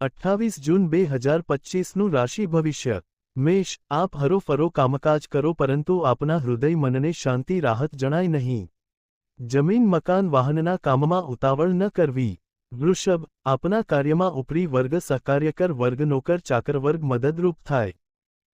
અઠ્ઠાવીસ જૂન બે હજાર પચીસનું રાશિ ભવિષ્ય. મેષ, આપ હરોફરો કામકાજ કરો પરંતુ આપના હૃદય મનને શાંતિ રાહત જણાય નહીં. જમીન, મકાન, વાહનના કામમાં ઉતાવળ ન કરવી. વૃષભ, આપના કાર્યમાં ઉપરી વર્ગ સહકાર્યકર વર્ગ નોકર ચાકર મદદરૂપ થાય.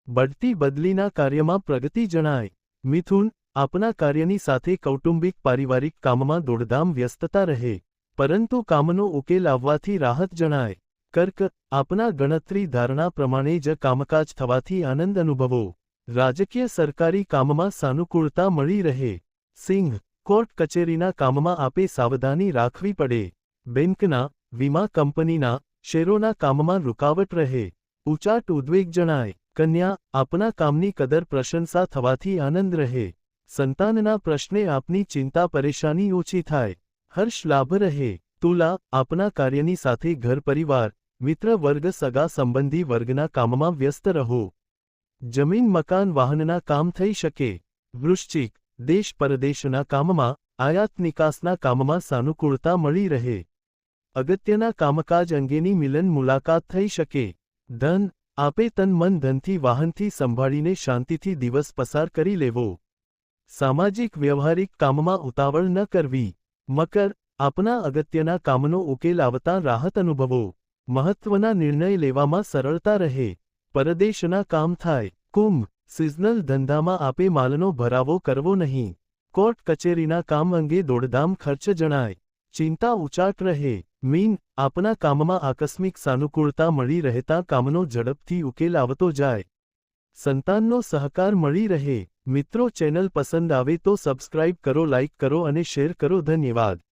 બઢતી બદલીના કાર્યમાં પ્રગતિ જણાય. મિથુન, આપના કાર્યની સાથે કૌટુંબિક પારિવારિક કામમાં દોડધામ વ્યસ્તતા રહે. પરંતુ કામનો ઉકેલ આવવાથી રાહત જણાય. કર્ક, આપના ગણતરી ધારણા પ્રમાણે જ કામકાજ થવાથી આનંદ અનુભવો. રાજકીય સરકારી કામમાં સાનુકૂળતા મળી રહે. સિંહ, કોર્ટ કચેરીના કામમાં આપે સાવધાની રાખવી પડે. બેંકના, વીમા કંપનીના શેરોના કામમાં રૂકાવટ રહે. ઉચાટ ઉદ્વેગ જણાય. કન્યા, આપના કામની કદર પ્રશંસા થવાથી આનંદ રહે. સંતાનના પ્રશ્ને આપની ચિંતા પરેશાની ઓછી થાય. હર્ષ લાભ રહે. તુલા, આપના કાર્યની સાથે ઘર પરિવાર મિત્ર વર્ગ સગા સંબંધી વર્ગના કામમાં વ્યસ્ત રહો. જમીન, મકાન, વાહનના કામ થઈ શકે. વૃશ્ચિક, દેશ પરદેશના કામમાં, આયાત નિકાસના કામમાં સાનુકૂળતા મળી રહે. અગત્યના કામકાજ અંગેની મિલન મુલાકાત થઈ શકે. ધન, આપે તન મન ધનથી, વાહનથી સંભાળીને શાંતિથી દિવસ પસાર કરી લેવો. સામાજિક, વ્યવહારિક કામમાં ઉતાવળ ન કરવી. મકર, આપના અગત્યના કામનો ઉકેલ આવતા રાહત અનુભવો. મહત્વના નિર્ણય લેવામાં સરળતા રહે. પરદેશના કામ થાય. કુંભ, સિઝનલ ધંધામાં આપે માલનો ભરાવો કરવો નહીં. કોર્ટ કચેરીના કામ અંગે દોડધામ ખર્ચ જણાય. ચિંતા ઉચાટ રહે. મીન, આપના કામમાં આકસ્મિક સાનુકૂળતા મળી રહેતા કામનો ઝડપથી ઉકેલ આવતો જાય. સંતાનનો સહકાર મળી રહે. મિત્રો ચેનલ પસંદ આવે તો સબસ્ક્રાઇબ કરો, લાઇક કરો અને શેર કરો. ધન્યવાદ.